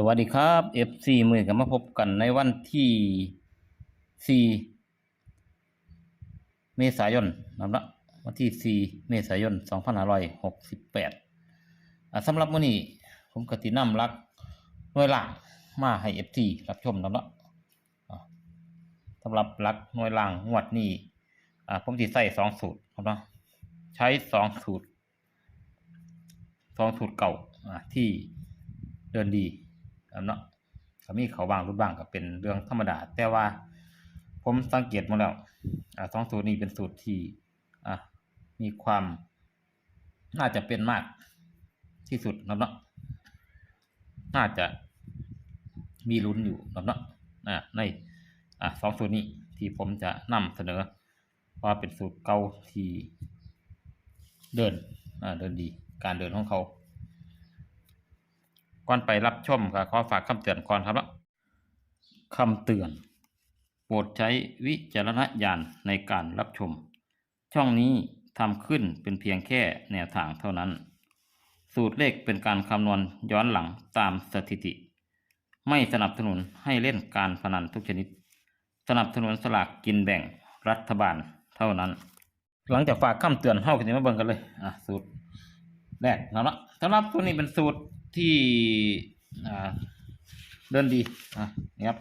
สวัสดีครับ FC มือกับมาพบกันในวันที่ 4 เมษายนนะละวันที่ 4 เมษายน 2568อาสำหรับมื้อนี้ผมกตินำรักหน่วยหลังมาให้ FC รับชมนะละอ่าสำหรับรักหน่วยหลังงวดนี้อ่ผมสิใส่สองสูตรครับนะใช้สองสูตรสองสูตรเก่าที่เดินดี เนาะก็มีเขาบางรุดบางก็เป็นเรื่องธรรมดา แต่ว่าผมสังเกตมาแล้วอ่าสองสูตรนี้เป็นสูตรที่อะมีความน่าจะเป็นมากที่สุดครับเนาะน่าจะมีลุ้นอยู่ครับเนาะอ่าในอะสองสูตรนี้ที่ผมจะนำเสนอว่าเป็นสูตรเก่าที่เดินอ่าเดินดีการเดินของเขา ก่อนไปรับชมก็ขอฝากคำเตือนก่อนครับว่าคำเตือน โปรดใช้วิจารณญาณในการรับชม ช่องนี้ทำขึ้นเป็นเพียงแค่แนวทางเท่านั้น สูตรเลขเป็นการคำนวณย้อนหลังตามสถิติ ไม่สนับสนุนให้เล่นการพนันทุกชนิด สนับสนุนสลากกินแบ่งรัฐบาลเท่านั้น หลังจากฝากคำเตือนเข้ากันมาเบิ่งกันเลยอะสูตรแรกนะละสำหรับตัวนี้เป็นสูตร ที่เดินดีอะนี่ครับ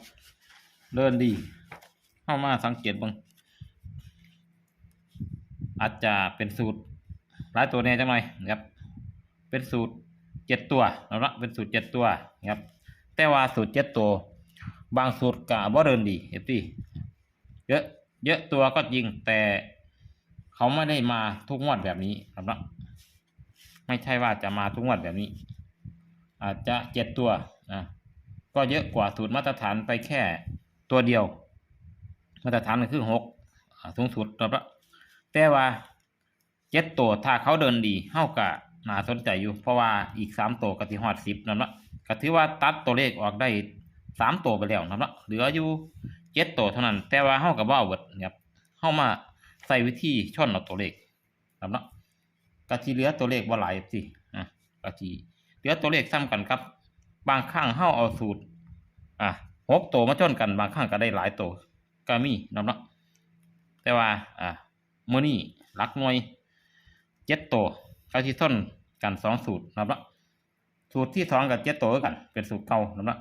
เดินดีเข้ามาสังเกตบ้างอาจจะเป็นสูตรหลายตัวแน่จังหน่อยนะครับ เป็นสูตรเจ็ดตัวนะละเป็นสูตรเจ็ดตัวนะครับ แต่ว่าสูตรเจ็ดตัว บางสูตรกะบ่เดินดีเอฟซีเยอะเยอะตัวก็จริงแต่เขาไม่ได้มาทุกงวดแบบนี้เนาะไม่ใช่ว่าจะมาทุกงวดแบบนี้ อาจจะเจ็ดตัวนะก็เยอะกว่าสูตรมาตรฐานไปแค่ตัวเดียว มาตรฐานก็คือหกอ่าสูงสุดครับแต่ว่าเจ็ดตัวถ้าเขาเดินดีเท่ากับน่าสนใจอยู่ เพราะว่าอีกสามตัวก็ที่ฮอดสิบนั่นละก็ถือว่าตัดตัวเลขออกได้สามตัวไปแล้วนั่นละเหลืออยู่เจ็ดตัวเท่านั้น แต่ว่าเท่ากับว่าเวิร์ดเนี่ยเข้ามาใส่วิธีช่อนเอาตัวเลขนั่นละกะทีเหลือตัวเลขบ่าหลายสิอะกะที ลือตัวเลขซ้ำกันครับ บางครั้งเฮาเอาสูตร อะหกตัวมาชนกันบางครั้งก็ได้หลายตัวก็มีนำเนาะแต่ว่า อะมือนี้หลักหน่วยเจ็ดตัวเขาที่ส้นกันสองสูตรนำเนาะสูตรที่สองกับเจ็ดตัวกัน เป็นสูตรเก่านำเนาะ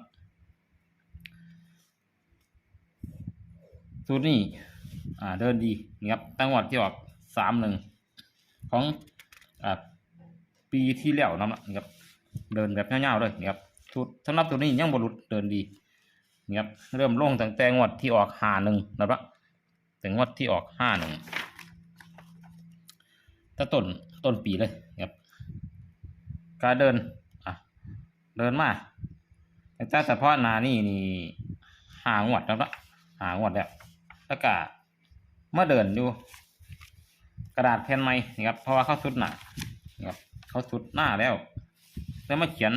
สูตรนี้อ่าเดินดีนี่ครับตั้งวัดที่ออกสามหนึ่งของอ่าปีที่แล้วนำละครับ เดินแบบเงาวๆเลยนี่ครับชุดสำหรับตัวนี้ยังบรุษเดินดีนี่ครับเริ่มลงตั้งแต่งวดที่ออกห้าหนึ่งนะครับถึงงวดที่ออกห้าหนึ่งถ้าต้นต้นปีเลยนี่ครับการเดินอะเดินมาแต่เฉพาะนานี่นี่หางวดแล้วละหางวดแล้วแล้วก็เมื่อเดินอยู่กระดาษแผ่นไม้นี่ครับเพราะว่าเขาสุดหนาครับเขาสุดหน้าแล้ว แล้วมาเขียน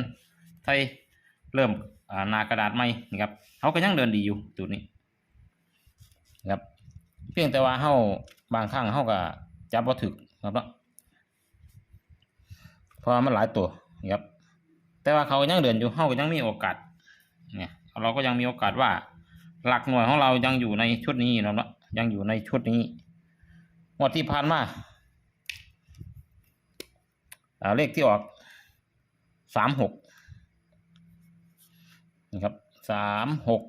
ใส่เริ่มหนากระดาษไม้นี่ครับเขาก็ยังเดินดีอยู่จุดนี้นะครับเพียงแต่ว่าเขาบางครั้งเขาก็จับบ่ถึกครับเนาะเพราะว่ามันหลายตัวนี่ครับแต่ว่าเขาก็ยังเดินอยู่เขาก็ยังมีโอกาสเนี่ยเราก็ยังมีโอกาสว่า หลักหน่วยของเรายังอยู่ในชุดนี้นะเนาะยังอยู่ในชุดนี้งวดที่ผ่านมาเลขที่ออก สามหกนะครับสามหก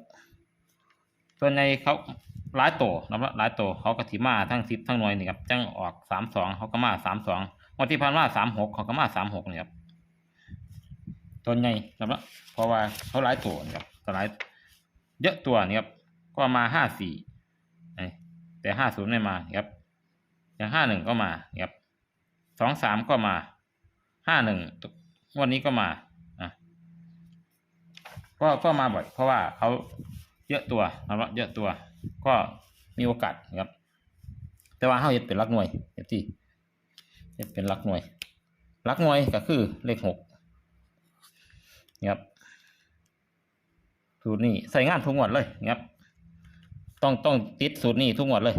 ส่วนในเขาหลายตัวนะครับหลายตัวเขาก็ถิมาทั้งสิบทั้งหน่วยนี่ครับจังออกสามสองเขาก็มาสามสองงวดที่ผ่านมาสามหกเขาก็มาสามหกนี่ครับตัวใหญ่นะครับเพราะว่าเขาหลายตัวนี่ครับหลายเยอะตัวนี่ครับก็มาห้าสี่แต่ห้าศูนย์ไม่มานะครับอย่างห้าหนึ่งก็มาครับสองสามก็มาห้าหนึ่ง วันนี้ก็มาอะก็ก็มาบ่อยเพราะว่าเขาเยอะตัวนะครับเยอะตัว ก็มีโอกาสนะครับ แต่ว่าเขาเห็ดเป็นลักหน่วยเห็ดที่เห็ดเป็นลักหน่วยลักหน่วยก็คือเลขหกนะครับสูตรนี้ใส่งานทุกงวดเลยนะครับต้องต้องติดสูตรนี้ทุกงวดเลย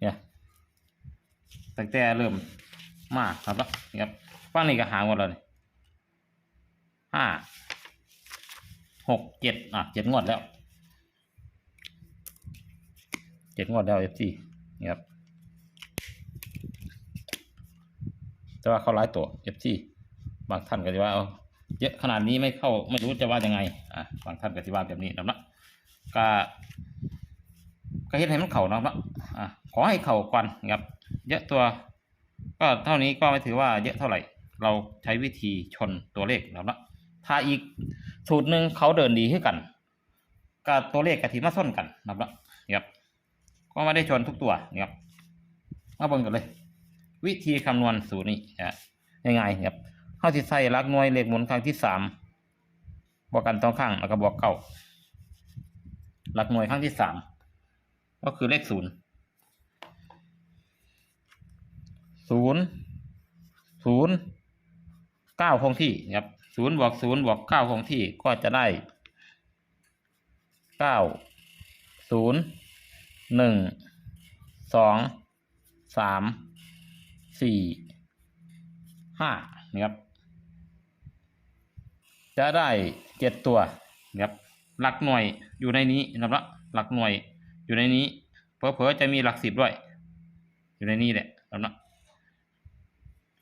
เนี่ยตั้งแต่เริ่มมาครับนี่ครับ ฟังนี่ก็หางหมดเลยห้าหกเจ็ดอะเจ็ดงวดแล้วเจ็ดงวดแล้วเอฟซีนี่ครับแต่ว่าเข้าร้ายตัวเอฟซีบางท่านก็จะว่าเอาเยอะขนาดนี้ไม่เข้าไม่รู้จะว่ายังไงอะบางท่านก็จะว่าแบบนี้นะเนาะก็ก็เฮ็ดให้มันเข่าเนาะเนาะอะขอให้เข่าก่อนนะครับ เยอะตัว ก็เท่านี้ก็ไม่ถือว่าเยอะเท่าไหร่ เราใช้วิธีชนตัวเลขนะครับเนะถ้าอีกสูตรหนึ่งเขาเดินดีขึ้นกันก็ตัวเลขกับทีมาส้นกันนะครับเนะครับก็ไม่ได้ชนทุกตัวนะครับมาเบิ่งกันเลย วิธีคำนวณสูตรนี้นะง่ายๆนะครับเข้าที่ใส่ลักหน่วยเลขหมุนครั้งที่สามบวกกันสองข้างแล้วก็บวกเก้าหลักหน่วยครั้งที่สามก็คือเลขศูนย์ศูนย์ศูนย์ เก้าคงที่นะครับศูนย์บวกศูนย์บวกเก้าคงที่ก็จะได้เก้าศูนย์หนึ่งสองสามสี่ห้านะครับ จะได้เจ็ดตัวนะครับหลักหน่วยอยู่ในนี้นะครับหลักหน่วยอยู่ในนี้เผลอจะมีหลักสิบด้วย อยู่ในนี้แหละนะครับ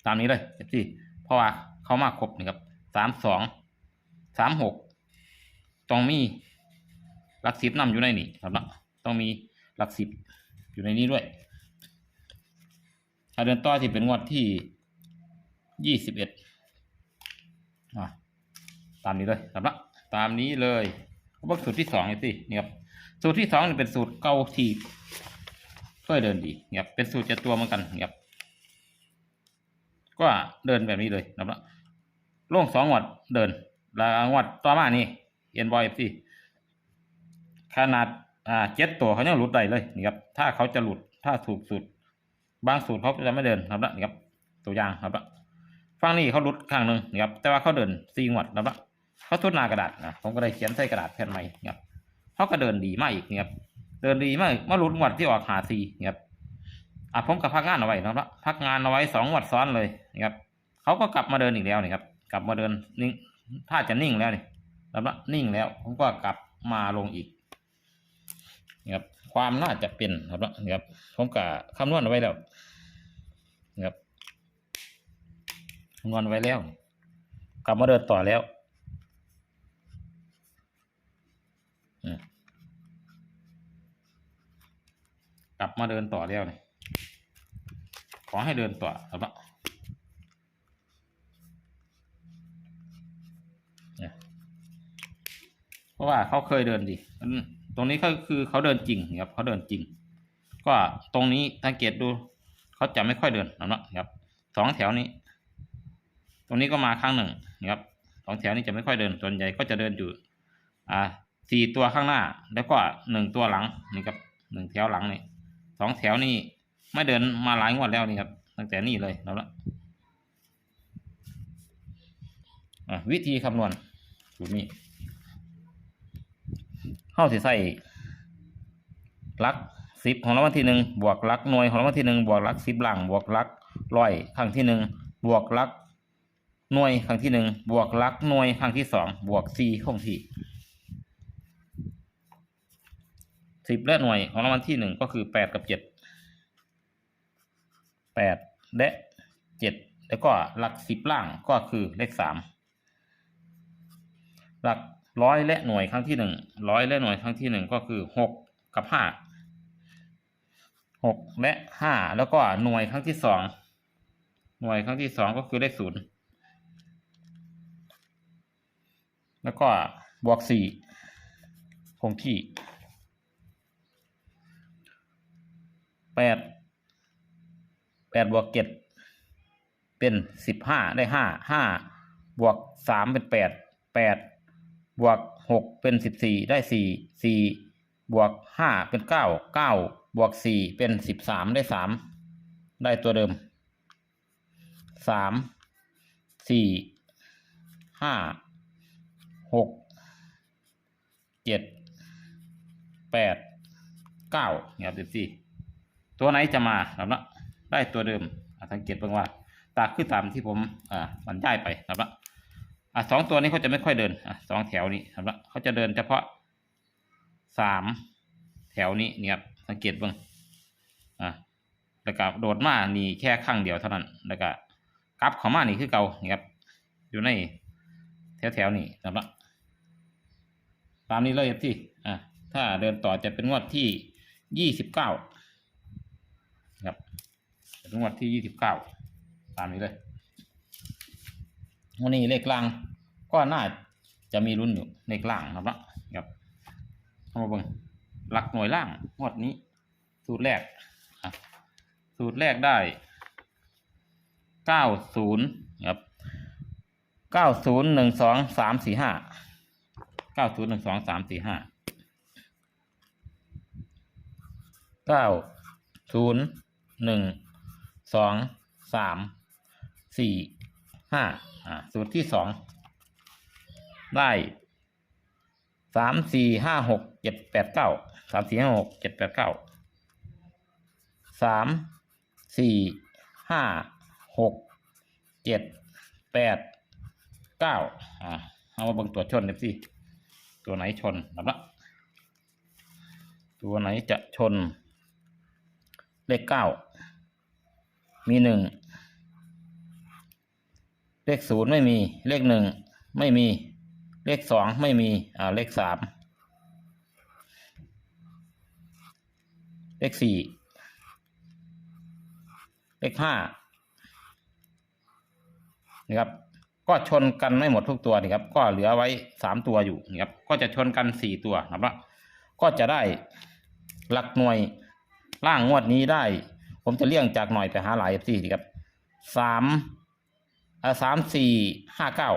ตามนี้เลยเอฟซีเพราะว่า เขามาครบนะครับสามสองสามหกต้องมีหลักสิบนำอยู่ในนี้ครับนะต้องมีหลักสิบอยู่ในนี้ด้วยถ้าเดือนต่อที่เป็นงวดที่ยี่สิบเอ็ดตามนี้เลยครับละตามนี้เลยก็บอกสูตรที่สองนี่สินี่ครับสูตรที่สองเป็นสูตรเก่าที่ก็เดินดีเนี่ครับเป็นสูตรเจ็ดตัวเหมือนกันเนี่ครับก็เดินแบบนี้เลยนะครับ ล่วงสองงวดเดินแล้วงวดต่อมานี่เอ็นบอยเอฟซีขนาดอ่าเจ็ดตัวเขายังหลุดได้เลยนี่ครับถ้าเขาจะหลุดถ้าถูกสูตรบางสูตรเขาจะไม่เดินครับละนี่ครับตัวอย่างครับละฟังนี่เขาหลุดข้างหนึ่งนะครับแต่ว่าเขาเดินซีงวดนะครับละเขาทุดหนากระดาษนะผมก็เลยเขียนใส่กระดาษแผ่นใหม่นะครับเขาก็เดินดีมากอีกนะครับเดินดีมากมาหลุดงวดที่ออกหาซีนะครับอะผมก็พักงานเอาไว้นะครับพักงานเอาไว้สองงวดซ้อนเลยนะครับเขาก็กลับมาเดินอีกแล้วนี่ครับ กลับมาเดินนิ่งถ้าจะนิ่งแล้วนี่นะครับละนิ่งแล้วผมก็กลับมาลงอีกนะครับความน่าจะเป็นครับนี่ครับผมกะคำนวณไว้แล้วนะครับคำนวณไว้แล้ว กลับมาเดินต่อแล้วกลับมาเดินต่อแล้วนี่ขอให้เดินต่อครับ เพราะว่าเขาเคยเดินดีตรงนี้ก็คือเขาเดินจริงครับเขาเดินจริง ก็ตรงนี้สังเกตดูเขาจะไม่ค่อยเดินนะครับสองแถวนี้ ตรงนี้ก็มาข้างหนึ่งนะครับสองแถวนี้จะไม่ค่อยเดินส่วนใหญ่ก็จะเดินอยู่อ่าสี่ตัวข้างหน้า แล้วก็หนึ่งตัวหลังนี่ครับหนึ่งแถวหลังนี่สองแถวนี้ไม่เดินมาหลายงวดแล้วนี่ครับตั้งแต่นี่เลยแล้วละอะวิธีคำนวณสูตรนี้ เข้าสิใส่ลักสิบของรางวัลที่หนึ่งบวกลักหน่วยของรางวัลที่หนึ่งบวกลักสิบหลังบวกลักร้อยครั้งที่หนึ่งบวกลักหน่วยครั้งที่หนึ่งบวกลักหน่วยครั้งที่สองบวกสี่คงที่สิบและหน่วยของรางวัลที่หนึ่งก็คือแปดกับเจ็ดแปดและเจ็ดแล้วก็หลักสิบล่างก็คือเลขสามหลัก ร้อยและหน่วยครั้งที่หนึ่งร้อยและหน่วยครั้งที่หนึ่งก็คือหกกับห้าหกและห้าแล้วก็หน่วยครั้งที่สองหน่วยครั้งที่สองก็คือเลขศูนย์แล้วก็บวกสี่คงที่แปดแปดบวกเจ็ดเป็นสิบห้าได้ห้าห้าบวกสามเป็นแปดแปด บวกหกเป็นสิบสี่ได้สี่สี่บวกห้าเป็นเก้าเก้าบวกสี่เป็นสิบสามได้สามได้ตัวเดิมสามสี่ห้าหกเจ็ดแปดเก้าเนี่ยครับสิบสี่ตัวไหนจะมาครับละได้ตัวเดิมอะสังเกตเบ้างว่าตาคือตามที่ผมอ่าบรรยายไปครับละ อะสองตัวนี้เขาจะไม่ค่อยเดินอะสองแถวนี้ครับละเขาจะเดินเฉพาะสามแถวนี้เนี่ยครับสังเกตบ้างอะแล้วก็โดดมานี่แค่ข้างเดียวเท่านั้นแล้วก็กลับเข้ามานี่คือเก่านี่ครับอยู่ในแถวแถวๆนี้ครับละตามนี้เลยครับที่อะถ้าเดินต่อจะเป็นงวดที่ยี่สิบเก้าครับเป็นงวดที่ยี่สิบเก้าตามนี้เลย วันนี้เลขล่าง ก็น่าจะมีรุ่นอยู่เลขล่างครับนะครับเข้ามาเบิ่งหลักหน่วยล่างงวดนี้ สูตรแรกสูตรแรกได้เก้าศูนย์ครับเก้าศูนย์หนึ่งสองสามสี่ห้าเก้าศูนย์หนึ่งสองสามสี่ห้าเก้าศูนย์หนึ่งสองสามสี่ ห้าอ่าสูตรที่สองได้สามสี่ห้าหกเจ็ดแปดเก้าสามสี่ห้าหกเจ็ดแปดเก้าสามสี่ห้าหกเจ็ดแปดเก้าอ่าเอามาเบิ่งตัวชนเลยสิตัวไหนชนนับละตัวไหนจะชน เลขเก้ามีหนึ่ง เลขศูนย์ไม่มี เลขหนึ่งไม่มี เลขสองไม่มี อ่า เลขสาม เลขสี่ เลขห้านี่ครับ ก็ชนกันไม่หมดทุกตัวนี่ครับ ก็เหลือไว้สามตัวอยู่นี่ครับ ก็จะชนกันสี่ตัวนะครับ ก็จะได้หลักหน่วยล่างงวดนี้ได้ ผมจะเลี่ยงจากหน่อยไปหาหลายสี่ครับสาม สามสี่ห้าเก้า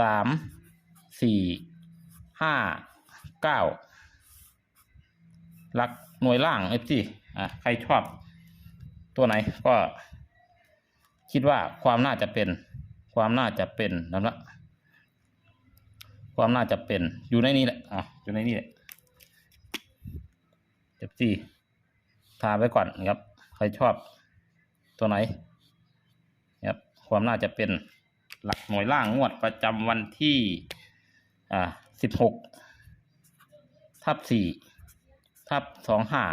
สามสี่ห้าเก้าหลักหน่วยล่างเอฟซีอะใครชอบตัวไหนก็คิดว่าความน่าจะเป็น ความน่าจะเป็นนั่นละความน่าจะเป็นอยู่ในนี้แหละอะอยู่ในนี้แหละเอฟซีทาไว้ก่อนนะครับ ใครชอบตัวไหน ความน่าจะเป็นหลักหน่วยล่างงวดประจำวันที่อ่าสิบหกทับสี่ทับสองห้า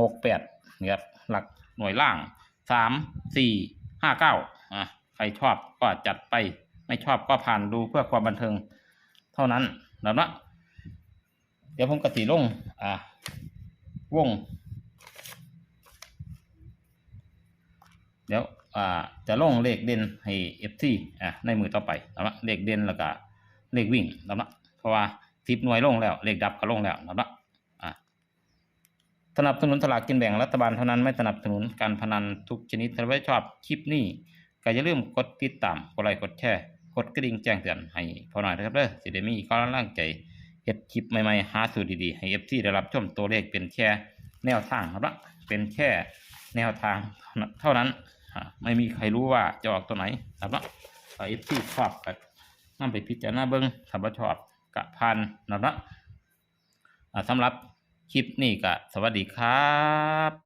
หกแปดนี่ครับหลักหน่วยล่างสามสี่ห้าเก้าอะใครชอบก็จัดไปไม่ชอบก็ผ่านดูเพื่อความบันเทิงเท่านั้นแล้วนะเดี๋ยวผมกติลงอ่าวง เดี๋ยว อ่าจะลงเลขเด่นให้ FC อะในมือต่อไปแล้วนะเลขเด่นแล้วก็เลขวิ่งแล้วนะเพราะว่าทิปหน่วยลงแล้ว เลขดับก็ลงแล้วแล้วนะอะสนับสนุนสลากกินแบ่งรัฐบาลเท่านั้นไม่สนับสนุนการพนันทุกชนิดถ้าไม่ชอบคลิปนี้ก็อย่าลืมกดติดตามกดไลค์กดแชร์กดกระดิ่งแจ้งเตือนให้พอหน่อยนะครับเด้อสิได้มีกำลังใจเฮ็ดคลิปใหม่ๆหาสูตรดีๆให้ FC ได้รับชมตัวเลขเป็นแค่แนวทางครับละเป็นแค่แนวทางเท่านั้น ไม่มีใครรู้ว่าจะออกตัวไหนครับเนาะไอ้ที่ชอบก็นำไปพิจารณาเบิ้งถ้าบ่ชอบกะพันนะเนาะสำหรับคลิปนี้ก็สวัสดีครับ